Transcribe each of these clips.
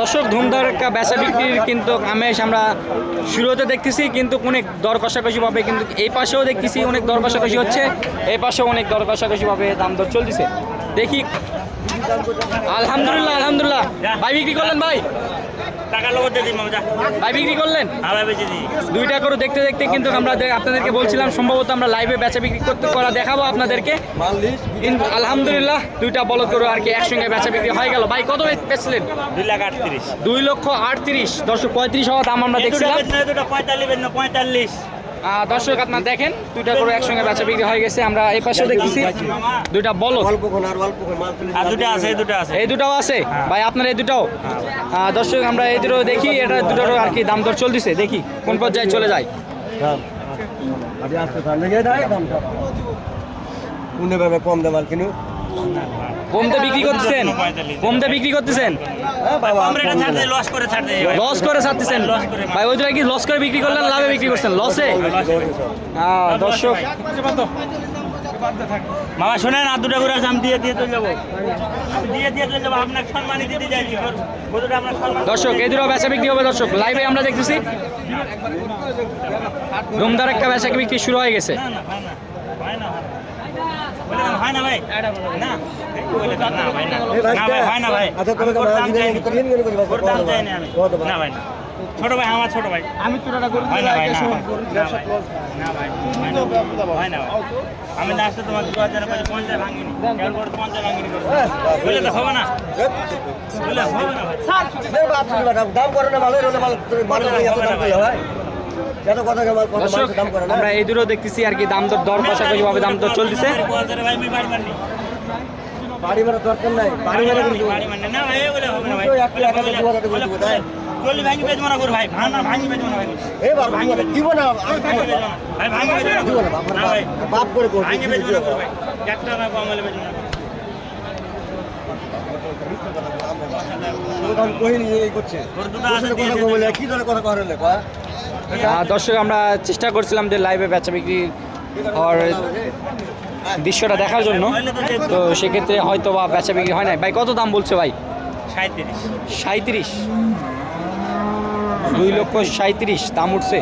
দর্শক ধুমধারকা বেচা বিক্রির কিন্তু আমেজ আমরা শুরুতে দেখতেছি, কিন্তু অনেক দর কষাকষি ভাবে কিন্তু এই পাশেও দেখতেছি অনেক দর কষাকষি হচ্ছে, এই পাশেও অনেক দর কষাকষি ভাবে দাম দর চলতেছে। দেখি। আলহামদুলিল্লাহ আলহামদুলিল্লাহ। ভাই, বিক্রি করলেন ভাই? টাকা লোক দিয়ে দিই মামা ভাই বিক্রি করলেন? বেঁচে দিই। দুইটা করে দেখতে দেখতে কিন্তু আমরা আপনাদেরকে বলছিলাম সম্ভবত আমরা লাইভে বেচা বিক্রি করতে করা দেখাবো আপনাদেরকে। কিন্তু আলহামদুলিল্লাহ দুইটা বলদ করে আর কি একসঙ্গে বেচা বিক্রি হয়ে গেল। ভাই কত বেচলেন? দুই লাখ আটত্রিশ। দুই লক্ষ আটত্রিশ। দশ পঁয়ত্রিশ হওয়া দাম আমরা দেখছিলাম। পঁয়তাল্লিশ। দর্শক আপনার দেখেন দুইটা করে একসঙ্গে বেচা বিক্রি হয়ে গেছে। আমরা এই পাশেও দেখতেছি দুইটা আর দুটো আছে এই দুটো আছে। এই দুটাও আছে? ভাই আপনার এই দুটাও? দর্শক আমরা এই দুটো দেখি এটা দুটোর আর কি দাম দর চলতেছে? দেখি কোন পর্যায়ে চলে যায়। কম কিনু? কমতে বিক্রি করতেছেন? কমতে বিক্রি করতেছেন? লস করে লস করে ছাড়তেছেন। ভাই ওই কি লস করে বিক্রি করলেন লাভে বিক্রি করছেন? লসে আহ, দর্শক। মামা শোনেন আর দুটো করে আছে, দিয়ে দিয়ে চলে যাব। দিয়ে দিয়ে চলে যাব। আপনাকে সম্মানই দিতে যাইছি কতটা আপনার সম্মান দর্শক এই দুটো বেচা বিক্রি হবে দর্শক। লাইভে আমরা দেখতেছি। ধুমধার একটা বেচা বিক্রি শুরু হয়ে গেছে। না না। হয় না ভাই? না? একটু বলে দেন, না ভাই না। না ভাই হয় না ভাই। তোরা আমি না ভাই না। ছোট ভাই আমার ছোট ভাই। আমি তুলাটা করে হয় না ভাই না ভাই। না ভাই। হয় না। হয় না। ভাই আমি লাস্টে তোমার দু হাজার পাঁচ পঞ্চাশ ভাঙিনি। পঞ্চাশ ভাঙিনি করব বলে তো হবে না। বলে হবে না ভাই। দাম করে ভালো এত কথা দাম করে না। আমরা এই দুটো দেখতেছি আর কি দাম দর দর কষাকষি ভাবে দাম দর চলতেছে। বাড়ি ভাড়া দরকার নাই। বাড়ি ভাড়া বাড়ি মারনি না ভাই বলে হবে না ভাই তো লাখ টাকা দু হাজার টাকা তাই? চল্লিশ ভাঙি বেচ মনে কর ভাই ভাঙা ভাঙি বেচ মনে ভাই দিব না। ভাঙি বেচ মনে ভাই ভাঙি বেচ মনে দিব না বাপ না ভাই। বাপ করে করছি ভাঙি বেচ মনে কর ভাই। একটা না কম হলে বেচ মনে কহিনি এই করছে। কথা কি ধরে কথা করেন কয় দর্শক আমরা চেষ্টা করছিলাম যে লাইভে বেচা বিক্রি হওয়ার দৃশ্যটা দেখার জন্য। তো সেক্ষেত্রে হয়তো বা বেচা বিক্রি হয় নাই। ভাই কত দাম বলছে ভাই? সাঁত্রিশ সাঁত্রিশ দুই লক্ষ সাঁত্রিশ দাম উঠছে।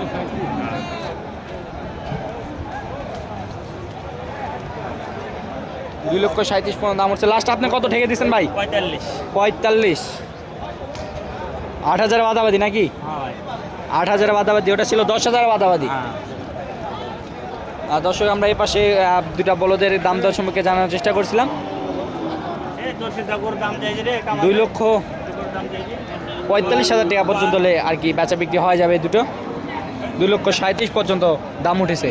দুই লক্ষ সাঁত্রিশ পর্যন্ত দাম উঠছে। লাস্ট আপনি কত ঠেকে দিচ্ছেন ভাই? পঁয়তাল্লিশ। পঁয়তাল্লিশ। আট হাজার বাদাবাদি নাকি? হ্যাঁ। আট হাজার বাদাবাদি ওটা ছিল দশ হাজার বাদাবাদি। হ্যাঁ। দর্শক আমরা এই পাশে দুটা বলদের দাম দর সম্পর্কে জানার চেষ্টা করছিলাম। দুই লক্ষ পঁয়তাল্লিশ হাজার টাকা পর্যন্ত আর কি বেচা বিক্রি হয়ে যাবে দুটো। দুই লক্ষ সাঁত্রিশ পর্যন্ত দাম উঠেছে।